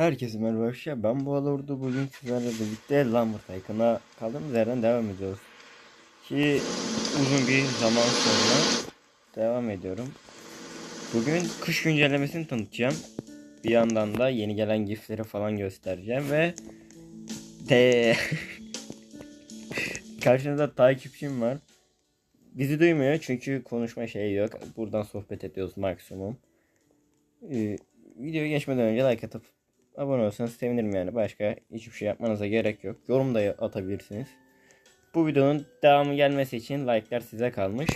Herkese merhaba arkadaşlar. Ben bu Alordu bugün sizlerle birlikte Lambert Tycoon'a kaldığımız yerden devam ediyoruz. Ki uzun bir zaman sonra devam ediyorum. Bugün kış güncellemesini tanıtacağım. Bir yandan da yeni gelen gifleri falan göstereceğim ve de karşınızda takipçim var. Bizi duymuyor çünkü konuşma şeyi yok. Buradan sohbet ediyoruz maksimum. Ee, videoya geçmeden önce like atıp abone olsanız sevinirim yani. Başka hiçbir şey yapmanıza gerek yok. Yorum da atabilirsiniz. Bu videonun devamı gelmesi için like'lar size kalmış.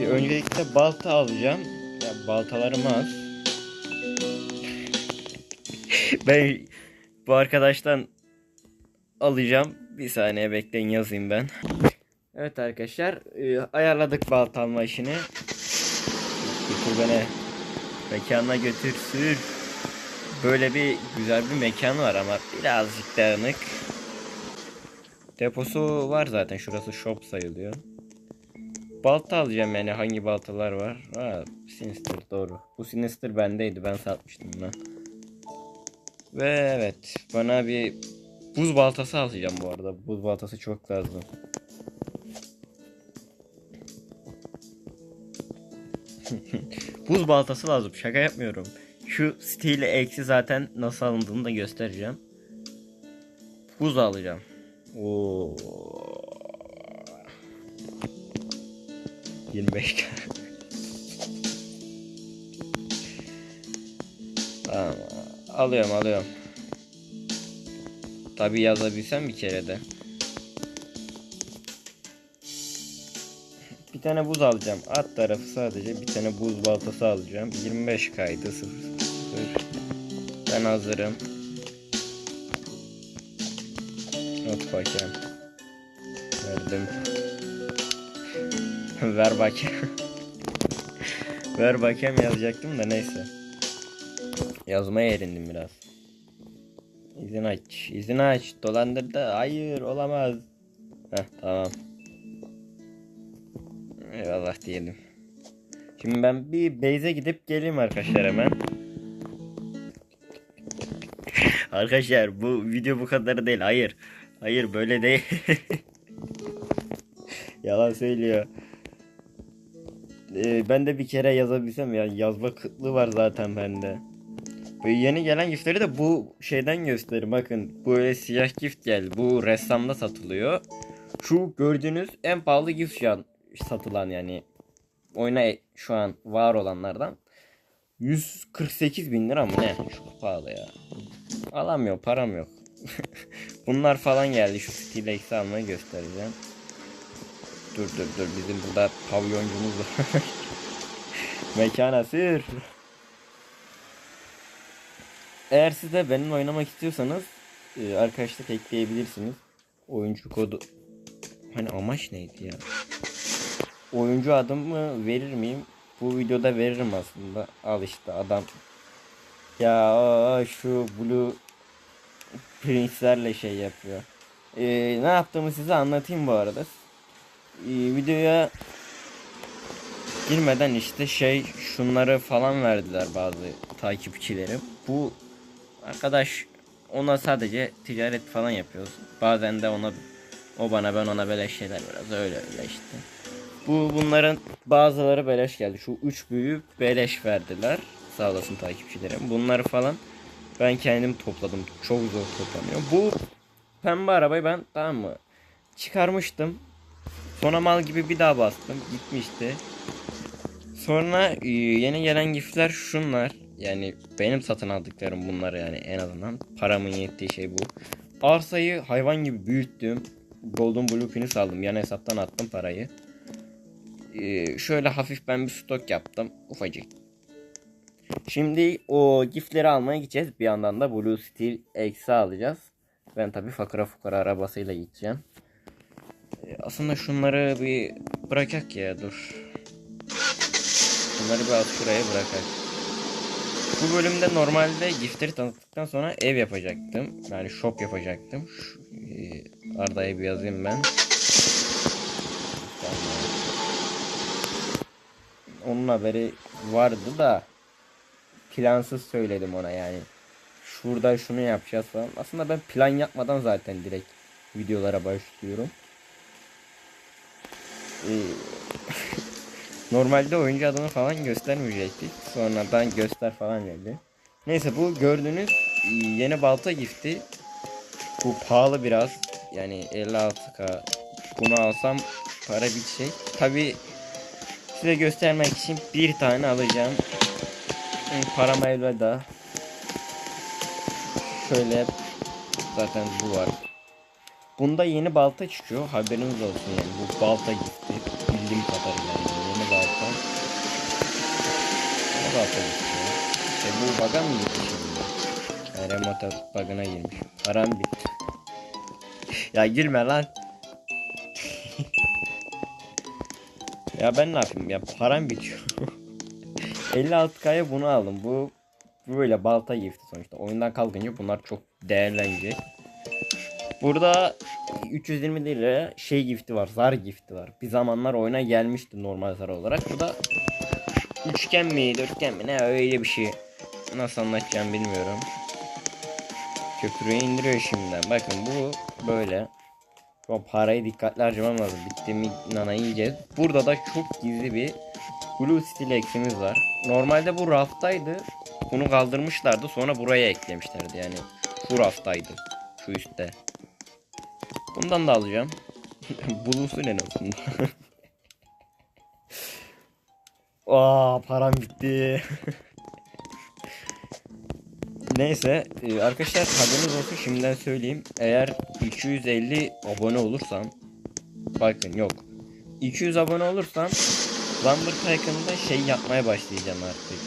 Ee, öncelikle balta alacağım. Ya baltalarım az. ben bu arkadaştan alacağım. Bir saniye bekleyin yazayım ben. Evet arkadaşlar e, ayarladık balta alma işini. Götür beni mekanına götür sür. Böyle bir güzel bir mekan var ama birazcık dağınık. Deposu var zaten şurası shop sayılıyor. Balta alacağım yani hangi baltalar var? Ha, Sinister doğru. Bu Sinister bendeydi ben satmıştım ben. Ve evet bana bir buz baltası alacağım bu arada. Buz baltası çok lazım. Buz baltası lazım. Şaka yapmıyorum. Şu stili eksi zaten nasıl alındığını da göstereceğim. Buz alacağım. Oo. 25 Tamam. Alıyorum alıyorum. Tabi yazabilsem bir kere de. Bir tane buz alacağım. Alt tarafı sadece bir tane buz baltası alacağım. 25 kaydı 0 Ben hazırım. Not bakayım. Verdim. Ver bakayım. Ver bakayım yazacaktım da neyse. Yazmaya erindim biraz. İzin aç. İzin aç. Dolandırdı. Hayır olamaz. Heh tamam. Eyvallah diyelim. Şimdi ben bir base'e gidip geleyim arkadaşlar hemen. Arkadaşlar bu video bu kadar değil. Hayır. Hayır böyle değil. Yalan söylüyor. Ee, ben de bir kere yazabilsem ya yazma kıtlığı var zaten bende. Ve yeni gelen giftleri de bu şeyden gösterim. Bakın böyle siyah gift gel. Bu ressamda satılıyor. Şu gördüğünüz en pahalı gift şu an satılan yani oyuna şu an var olanlardan 148 bin lira mı ne? Çok pahalı ya. Alamıyorum param yok. Bunlar falan geldi şu Stilex'i almayı göstereceğim. Dur dur dur bizim burada pavyoncumuz var. Mekana sür. Eğer siz de benimle oynamak istiyorsanız e, arkadaşlık ekleyebilirsiniz. Oyuncu kodu Hani amaç neydi ya? Oyuncu adımı verir miyim? Bu videoda veririm aslında. Al işte adam. Ya aa, şu Blue Prince'lerle şey yapıyor. Ee, ne yaptığımı size anlatayım bu arada. Ee, videoya girmeden işte şey şunları falan verdiler bazı takipçilerim. Bu arkadaş ona sadece ticaret falan yapıyoruz. Bazen de ona o bana ben ona beleş şeyler biraz öyle öyle işte. Bu bunların bazıları beleş geldi. Şu üç büyüğü beleş verdiler. Sağ olasın takipçilerim. Bunları falan ben kendim topladım. Çok zor toplanıyor. Bu pembe arabayı ben tamam mı çıkarmıştım. Sonra mal gibi bir daha bastım. Gitmişti. Sonra e, yeni gelen gifler şunlar. Yani benim satın aldıklarım bunlar yani en azından. Paramın yettiği şey bu. Arsayı hayvan gibi büyüttüm. Golden Blueprint'i saldım. Yan hesaptan attım parayı. Ee, şöyle hafif ben bir stok yaptım. Ufacık. Şimdi o giftleri almaya gideceğiz. Bir yandan da Blue Steel eksi alacağız. Ben tabi fakıra fukara arabasıyla gideceğim. Ee, aslında şunları bir bırakak ya dur. Bunları bir alt şuraya bırakak. Bu bölümde normalde giftleri tanıttıktan sonra ev yapacaktım. Yani shop yapacaktım. Şu, e, Arda'ya bir yazayım ben. Onun haberi vardı da plansız söyledim ona yani. şurada şunu yapacağız falan. Aslında ben plan yapmadan zaten direkt videolara başlıyorum. Ee, Normalde oyuncu adını falan göstermeyecektik. Sonradan göster falan geldi. Neyse bu gördüğünüz e, yeni balta gifti. Bu pahalı biraz. Yani 56k. Bunu alsam para bitecek. Tabi size göstermek için bir tane alacağım. Hı, Param elveda. Şöyle zaten bu var. Bunda yeni balta çıkıyor. Haberiniz olsun yani. Bu balta gifti. Bildiğim kadarıyla yani. Yeni balta. Yeni balta gifti. ya. İşte bu baga mı gitti şimdi? Remote bug'ına girmiş. Param bitti. ya girme lan. ya ben ne yapayım ya param bitiyor. 56k'ya bunu aldım. Bu böyle balta gifti sonuçta. Oyundan kalkınca bunlar çok değerlenecek. Burada 320 liraya şey gifti var. Zar gifti var. Bir zamanlar oyuna gelmişti normal zar olarak. Bu da üçgen mi dörtgen mi ne öyle bir şey. Nasıl anlatacağım bilmiyorum. Köprüyü indiriyor şimdiden. Bakın bu böyle. An parayı dikkatli harcamam lazım. Bittiğimi nana yiyeceğiz. Burada da çok gizli bir Blue Steel eksimiz var. Normalde bu raftaydı. Bunu kaldırmışlardı. Sonra buraya eklemişlerdi. Yani şu raftaydı. Şu üstte. Bundan da alacağım. Bulusun en azından. Aa param bitti. Neyse e, arkadaşlar haberiniz olsun şimdiden söyleyeyim. Eğer 250 abone olursam bakın yok 200 abone olursam Lumber Tycoon'da şey yapmaya başlayacağım artık.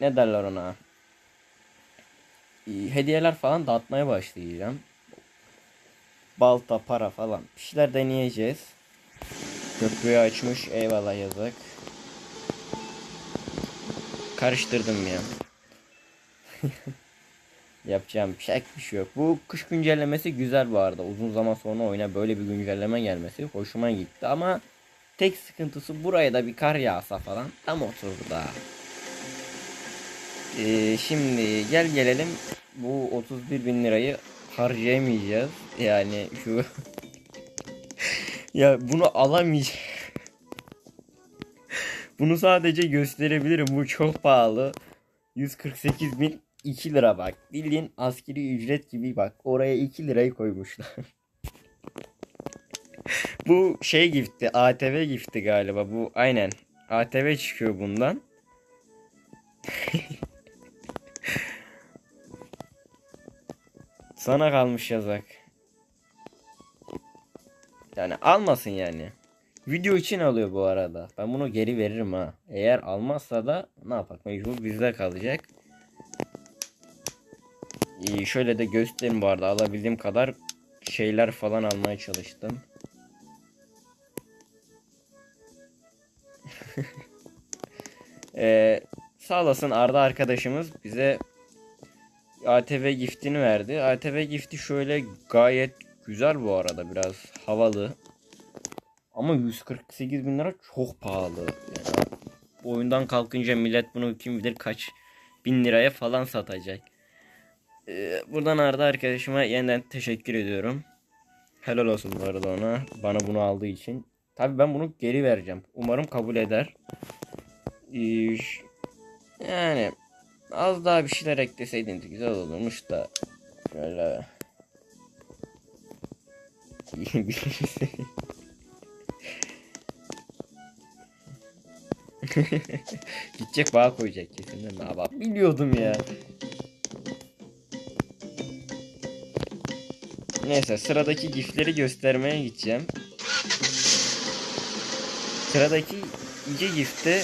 Ne derler ona? Hediyeler falan dağıtmaya başlayacağım. Balta, para falan. Bir şeyler deneyeceğiz. Köprüyü açmış. Eyvallah yazık. Karıştırdım ya. Yapacağım bir şey, bir şey yok. Bu kış güncellemesi güzel bu arada. Uzun zaman sonra oyuna böyle bir güncelleme gelmesi hoşuma gitti ama tek sıkıntısı buraya da bir kar yağsa falan tam oturdu da. Ee, şimdi gel gelelim bu 31 bin lirayı harcayamayacağız. Yani şu ya bunu alamayacağım. bunu sadece gösterebilirim. Bu çok pahalı. 148 bin 2 lira bak. Bildiğin askeri ücret gibi bak. Oraya 2 lirayı koymuşlar. bu şey gifti. ATV gifti galiba. Bu aynen. ATV çıkıyor bundan. Sana kalmış yazak. Yani almasın yani. Video için alıyor bu arada. Ben bunu geri veririm ha. Eğer almazsa da ne yapak? Mecbur bizde kalacak. İyi, şöyle de göstereyim bu arada. Alabildiğim kadar şeyler falan almaya çalıştım. ee, sağ olasın Arda arkadaşımız bize ATV giftini verdi. ATV gifti şöyle gayet güzel bu arada biraz havalı. Ama 148 bin lira çok pahalı. Yani oyundan kalkınca millet bunu kim bilir kaç bin liraya falan satacak. Ee, buradan Arda arkadaşıma yeniden teşekkür ediyorum. Helal olsun bu arada ona. Bana bunu aldığı için. Tabi ben bunu geri vereceğim. Umarım kabul eder. Ee, yani az daha bir şeyler ekleseydiniz güzel olurmuş da. Şöyle. Gidecek bağ koyacak kesin değil? Abi biliyordum ya. Neyse sıradaki gifleri göstermeye gideceğim. Sıradaki iki gifte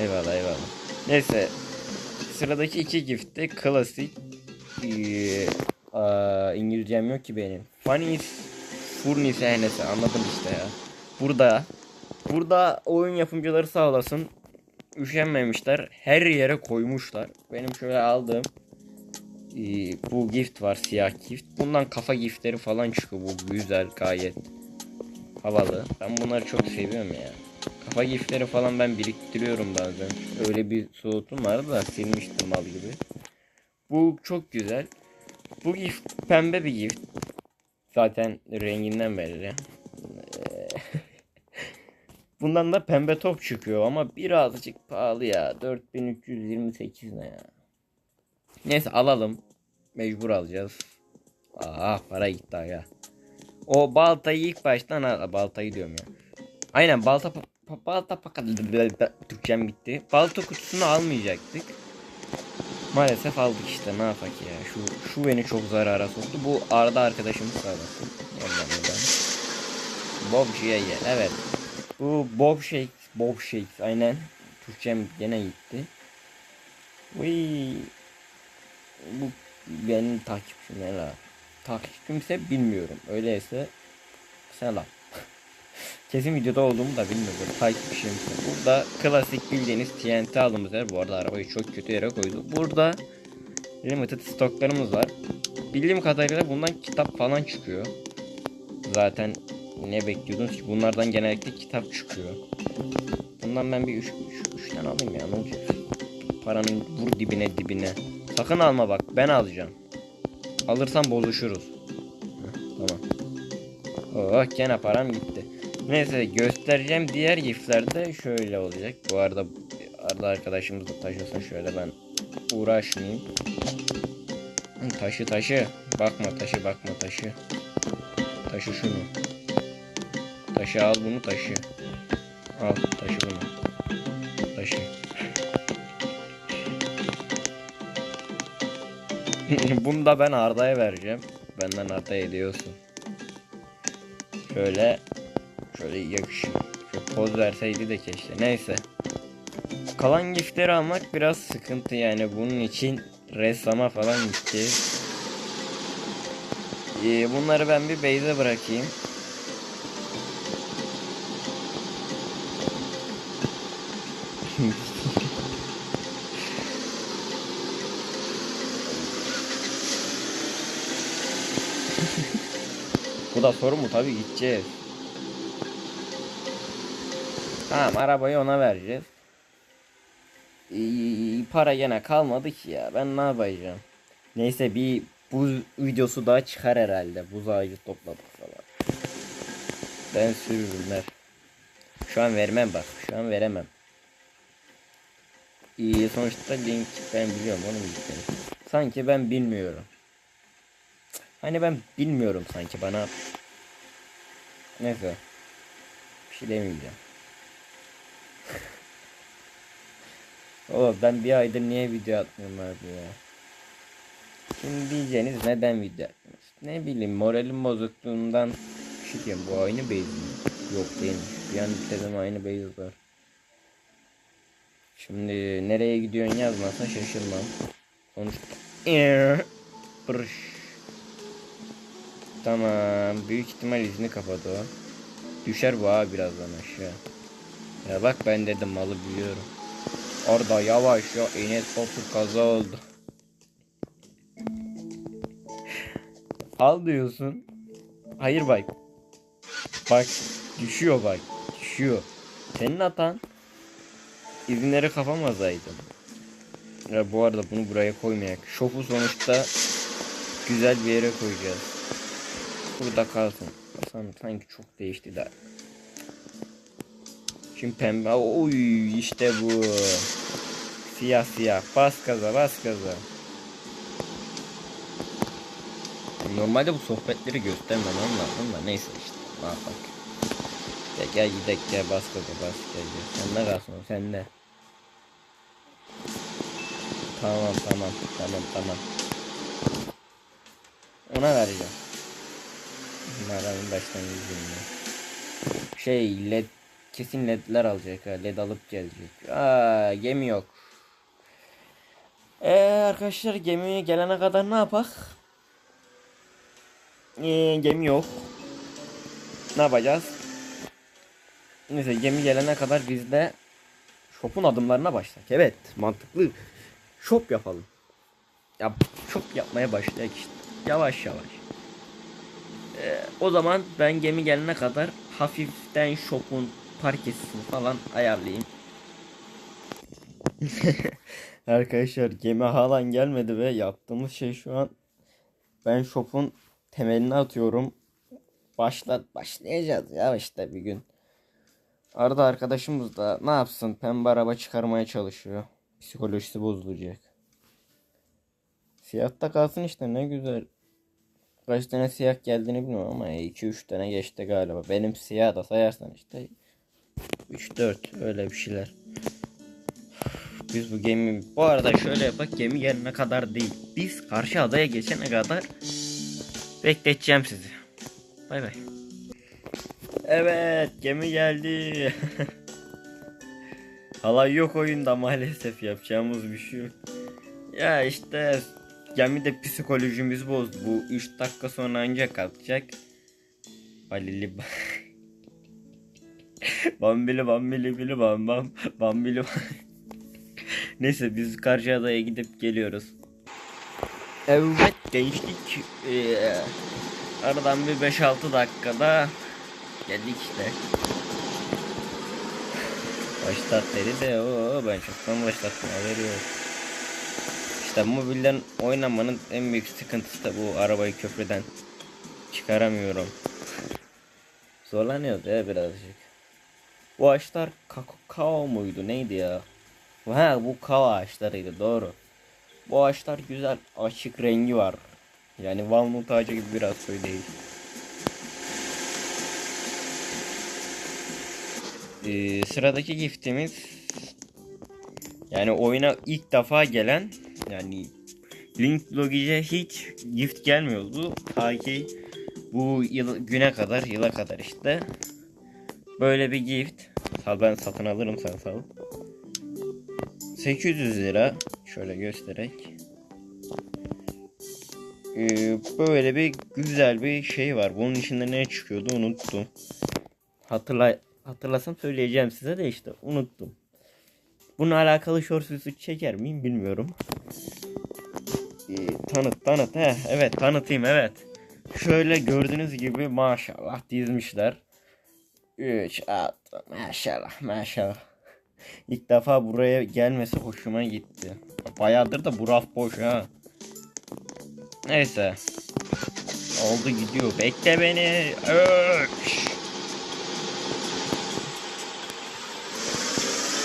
Eyvallah eyvallah. Neyse sıradaki iki gifte klasik ee, İngilizcem yok ki benim. Funny Furni sahnesi anladım işte ya. Burada burada oyun yapımcıları sağ olasın üşenmemişler. Her yere koymuşlar. Benim şöyle aldığım ee, bu gift var siyah gift. Bundan kafa giftleri falan çıkıyor. Bu güzel gayet havalı. Ben bunları çok seviyorum ya. Kafa gifleri falan ben biriktiriyorum bazen. Öyle bir soğutum vardı da silmiştim mal gibi. Bu çok güzel. Bu gif pembe bir gift. Zaten renginden belli. Bundan da pembe top çıkıyor ama birazcık pahalı ya. 4328 ne ya. Neyse alalım. Mecbur alacağız. Ah para gitti ya. O baltayı ilk baştan al. Baltayı diyorum ya. Aynen balta pa- balta pakat Türkçem gitti. Balta kutusunu almayacaktık. Maalesef aldık işte ne yapak ya. Şu şu beni çok zarara soktu. Bu Arda arkadaşımız olasın. Ondan buradan. Bob G'ye gel. Evet. Bu Bob Shakes. Bob Shakes aynen. Türkçem gene gitti. Uy. Bu benim takipçim ne la? Takipçimse bilmiyorum. Öyleyse selam. Kesin videoda olduğumu da bilmiyorum. Takipçimse. Burada klasik bildiğiniz TNT alımız var. Bu arada arabayı çok kötü yere koydu. Burada limited stoklarımız var. Bildiğim kadarıyla bundan kitap falan çıkıyor. Zaten ne bekliyordunuz ki? Bunlardan genellikle kitap çıkıyor. Bundan ben bir 3 3 tane alayım ya. Ne olacak? Paranın vur dibine dibine. Sakın alma bak. Ben alacağım. Alırsam bozuşuruz. Tamam. Oh gene param gitti. Neyse göstereceğim diğer giflerde şöyle olacak. Bu arada arada arkadaşımız da taşısın şöyle ben uğraşmayayım. Taşı taşı. Bakma taşı bakma taşı. Taşı şunu. Taşı al bunu taşı. Al taşı bunu. Taşı. bunu da ben Arda'ya vereceğim. Benden Arda'ya ediyorsun. Şöyle şöyle yakışıyor. Şu poz verseydi de keşke. Neyse. Kalan giftleri almak biraz sıkıntı yani bunun için ressama falan gideceğiz. Ee, bunları ben bir base'e bırakayım. Bu da soru mu? Tabii gideceğiz. Tamam arabayı ona vereceğiz. Ee, para gene kalmadı ki ya. Ben ne yapacağım? Neyse bir buz videosu daha çıkar herhalde. Buz ağacı topladık falan. Ben sürürümler. Şu an vermem bak. Şu an veremem. İyi sonuçta link ben biliyorum onu bilmiyorum. Sanki ben bilmiyorum. Hani ben bilmiyorum sanki bana. Neyse. Bir şey demeyeceğim. Oğlum ben bir aydır niye video atmıyorum abi ya. Şimdi diyeceğiniz neden video atmıyorsun? Ne bileyim moralim bozukluğundan şey diyeyim bu aynı base mi? Yok değilmiş. Bir an dedim aynı base var. Şimdi nereye gidiyorsun yazmasa şaşırmam. Sonuçta Pırış. Tamam. Büyük ihtimal izini kapadı o. Düşer bu abi birazdan aşağı. Ya bak ben dedim malı biliyorum. Orada yavaş ya Enes Batur kaza oldu. Al diyorsun. Hayır bak. Bak düşüyor bak. Düşüyor. Senin hatan izinleri kapamazaydın. Ya bu arada bunu buraya koymayak. Şofu sonuçta güzel bir yere koyacağız. Burada kalsın. San- Sanki çok değişti de. Şimdi pembe. Oy işte bu. Siyah siyah. Bas gaza bas gaza. Normalde bu sohbetleri göstermem lazım da neyse işte. Ne yapak. Gel gel gidek gel bas gaza bas gel gel. Sen ne kalsın o sende. Tamam tamam tamam tamam. Ona vereceğim. Bunlardan baştan izleyeyim Şey led kesin ledler alacak ha. Led alıp gelecek. Aa gemi yok. Ee, arkadaşlar gemiye gelene kadar ne yapak? Ee, gemi yok. Ne yapacağız? Neyse gemi gelene kadar biz de shop'un adımlarına başladık. Evet mantıklı. Shop yapalım. Ya shop yapmaya başlayak işte. Yavaş yavaş. Ee, o zaman ben gemi gelene kadar hafiften shop'un parkesini falan ayarlayayım. Arkadaşlar gemi halen gelmedi ve yaptığımız şey şu an ben shop'un temelini atıyorum. Başla başlayacağız ya işte bir gün. Arada arkadaşımız da ne yapsın pembe araba çıkarmaya çalışıyor. Psikolojisi bozulacak. Siyahta kalsın işte ne güzel. Kaç tane siyah geldiğini bilmiyorum ama 2-3 tane geçti galiba. Benim siyah da sayarsan işte 3-4 öyle bir şeyler. Biz bu gemi bu arada şöyle yapak gemi gelene kadar değil. Biz karşı adaya geçene kadar bekleteceğim sizi. Bay bay. Evet gemi geldi. Halay yok oyunda maalesef yapacağımız bir şey yok. Ya işte gemide psikolojimiz bozdu. Bu 3 dakika sonra ancak kalkacak. Balili ba- Bambili bambili bili bam bam bambili bam. Neyse biz karşı adaya gidip geliyoruz. Evet gençlik. Ee, aradan bir 5-6 dakikada geldik işte. Başlat dedi de o ben çoktan başlattım haberi yok. İşte mobilden oynamanın en büyük sıkıntısı da bu arabayı köprüden çıkaramıyorum. Zorlanıyordu ya birazcık. Bu ağaçlar kakao muydu neydi ya? Ha bu kava ağaçlarıydı doğru. Bu ağaçlar güzel açık rengi var. Yani walnut ağacı gibi biraz koyu değil. Ee, sıradaki giftimiz yani oyuna ilk defa gelen yani Link Logi'ye hiç gift gelmiyordu. Ta ki bu yıl, güne kadar yıla kadar işte böyle bir gift. Sal ben satın alırım sen sal. 800 lira şöyle göstererek. Ee, böyle bir güzel bir şey var. Bunun içinde ne çıkıyordu unuttum. Hatırla hatırlasam söyleyeceğim size de işte unuttum. Bununla alakalı short çeker miyim bilmiyorum. Tanıt tanıt he evet tanıtayım evet. Şöyle gördüğünüz gibi maşallah dizmişler. 3 6 maşallah maşallah. İlk defa buraya gelmesi hoşuma gitti. Bayağıdır da bu raf boş ha. Neyse. Oldu gidiyor. Bekle beni. Öpş.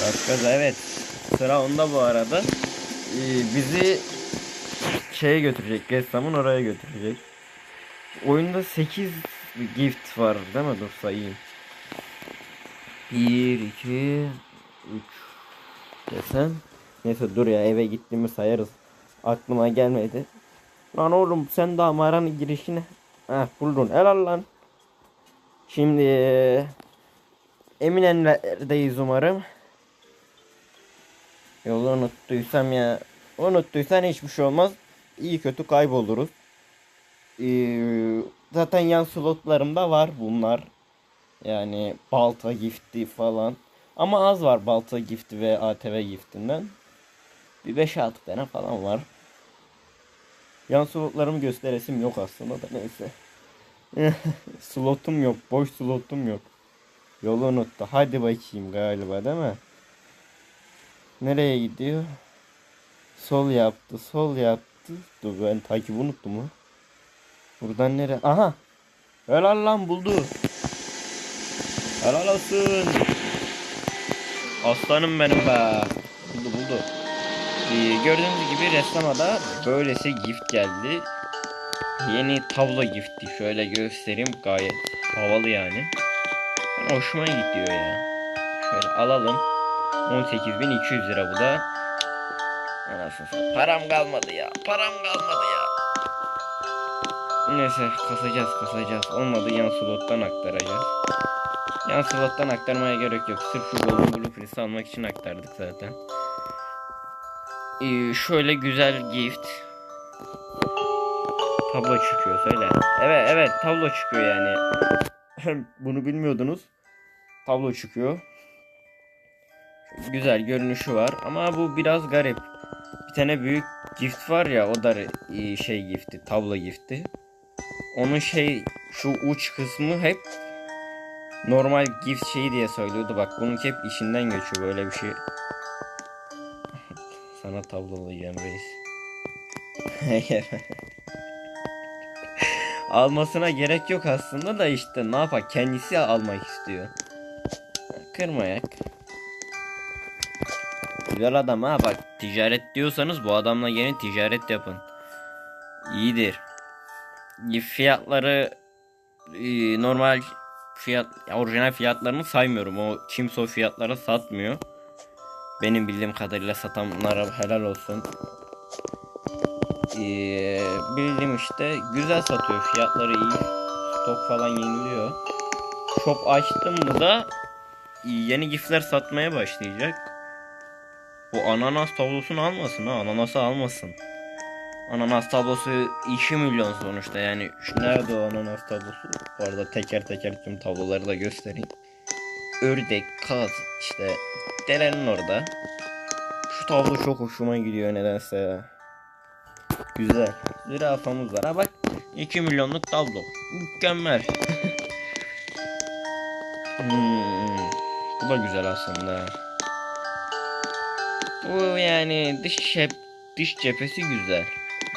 Başka evet. Sıra onda bu arada. Ee, bizi şeye götürecek. Ressamın oraya götürecek. Oyunda 8 gift var değil mi? Dur sayayım. 1, 2, 3 desem. Neyse dur ya eve gittiğimi sayarız. Aklıma gelmedi. Lan oğlum sen daha mağaranın girişine. Heh buldun helal lan. Şimdi Eminenlerdeyiz umarım. Yolu unuttuysam ya. Unuttuysan hiçbir şey olmaz. İyi kötü kayboluruz. Ee, zaten yan slotlarımda var bunlar. Yani balta gifti falan. Ama az var balta gifti ve ATV giftinden. Bir 5-6 tane falan var. Yan slotlarımı gösteresim yok aslında da neyse. slotum yok. Boş slotum yok. Yolu unuttu. Hadi bakayım galiba değil mi? Nereye gidiyor? Sol yaptı. Sol yaptı. Dur ben takip unuttum mu? Buradan nereye? Aha. Helal lan buldu. Helal olsun. Aslanım benim be. Buldu buldu. Ee, gördüğünüz gibi ressama da böylesi gift geldi. Yeni tablo gifti. Şöyle göstereyim. Gayet havalı yani. Ben hoşuma gidiyor ya. Şöyle alalım. 18.200 lira bu da. Anasını. Param kalmadı ya. Param kalmadı ya. Neyse kasacağız kasacağız. Olmadı yan slottan aktaracağız. Yan slottan aktarmaya gerek yok. Sırf şu Golden Blueprints'i almak için aktardık zaten. Ee, şöyle güzel gift. Tablo çıkıyor söyle. Evet evet tablo çıkıyor yani. Bunu bilmiyordunuz. Tablo çıkıyor. Güzel görünüşü var ama bu biraz garip. Bir tane büyük gift var ya o da şey gifti, tablo gifti. Onun şey şu uç kısmı hep normal gift şeyi diye söylüyordu. Bak bunun hep içinden geçiyor böyle bir şey. Sana tablolayacağım reis. Hayır. Almasına gerek yok aslında da işte ne yapar kendisi almak istiyor. Kırmayak. Güzel adam ha bak ticaret diyorsanız bu adamla yeni ticaret yapın. İyidir. Fiyatları e, normal fiyat ya orijinal fiyatlarını saymıyorum. O kimse o fiyatlara satmıyor. Benim bildiğim kadarıyla satanlara helal olsun. Ee, bildiğim işte güzel satıyor. Fiyatları iyi. Stok falan yeniliyor. Shop açtım mı da yeni gifler satmaya başlayacak. Bu ananas tablosunu almasın ha. Ananası almasın. Ananas tablosu 2 milyon sonuçta yani. Şu nerede o ananas tablosu? Bu arada teker teker tüm tabloları da göstereyim. Ördek, kaz işte derenin orada. Şu tablo çok hoşuma gidiyor nedense ya. Güzel. Zürafamız var. Ha bak 2 milyonluk tablo. Mükemmel. Hmm, bu da güzel aslında. Bu yani dış cep dış cephesi güzel.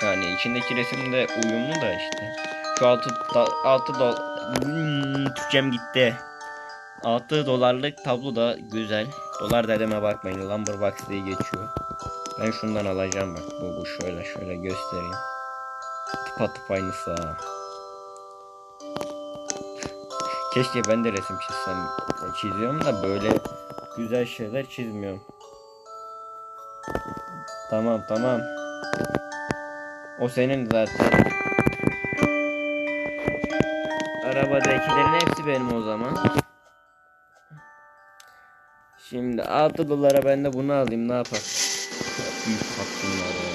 Yani içindeki resim de uyumlu da işte. Şu 6 6 dolar hmm, gitti. 6 dolarlık tablo da güzel. Dolar dedeme bakmayın. Lumberbox diye geçiyor. Ben şundan alacağım bak. Bu, bu şöyle şöyle göstereyim. Tıpa tıp aynısı ha. Keşke ben de resim çizsem. Çiziyorum da böyle güzel şeyler çizmiyorum. Tamam tamam. O senin zaten. Arabadakilerin hepsi benim o zaman. Şimdi 6 dolara ben de bunu alayım ne yapar? Büyük kapsınlar ya.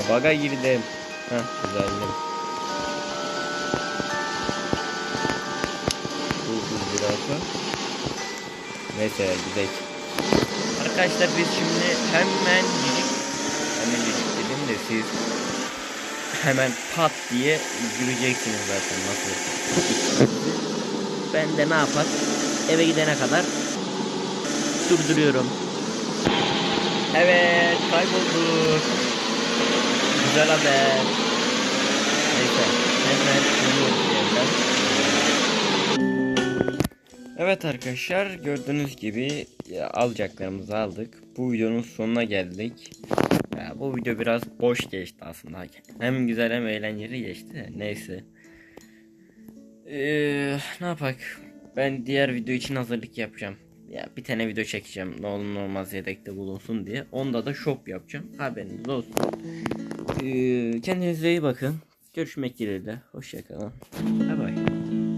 Aha baga girdim. Heh güzeldim. Bu zürafa. Neyse gidelim. Arkadaşlar biz şimdi hemen cicik hemen cicik dedim de siz hemen pat diye göreceksiniz zaten nasıl. ben de ne yapar? Eve gidene kadar durduruyorum. Evet kaybolduk. Güzel haber. Neyse hemen iniyoruz yerden. Evet arkadaşlar gördüğünüz gibi ya, alacaklarımızı aldık. Bu videonun sonuna geldik. Ya, bu video biraz boş geçti aslında. Hem güzel hem eğlenceli geçti neyse. Ee, ne yapak? Ben diğer video için hazırlık yapacağım. Ya bir tane video çekeceğim. Ne olur olmaz yedekte bulunsun diye. Onda da shop yapacağım. Haberiniz olsun. Ee, kendinize iyi bakın. Görüşmek dileğiyle. Hoşçakalın. Bay bay.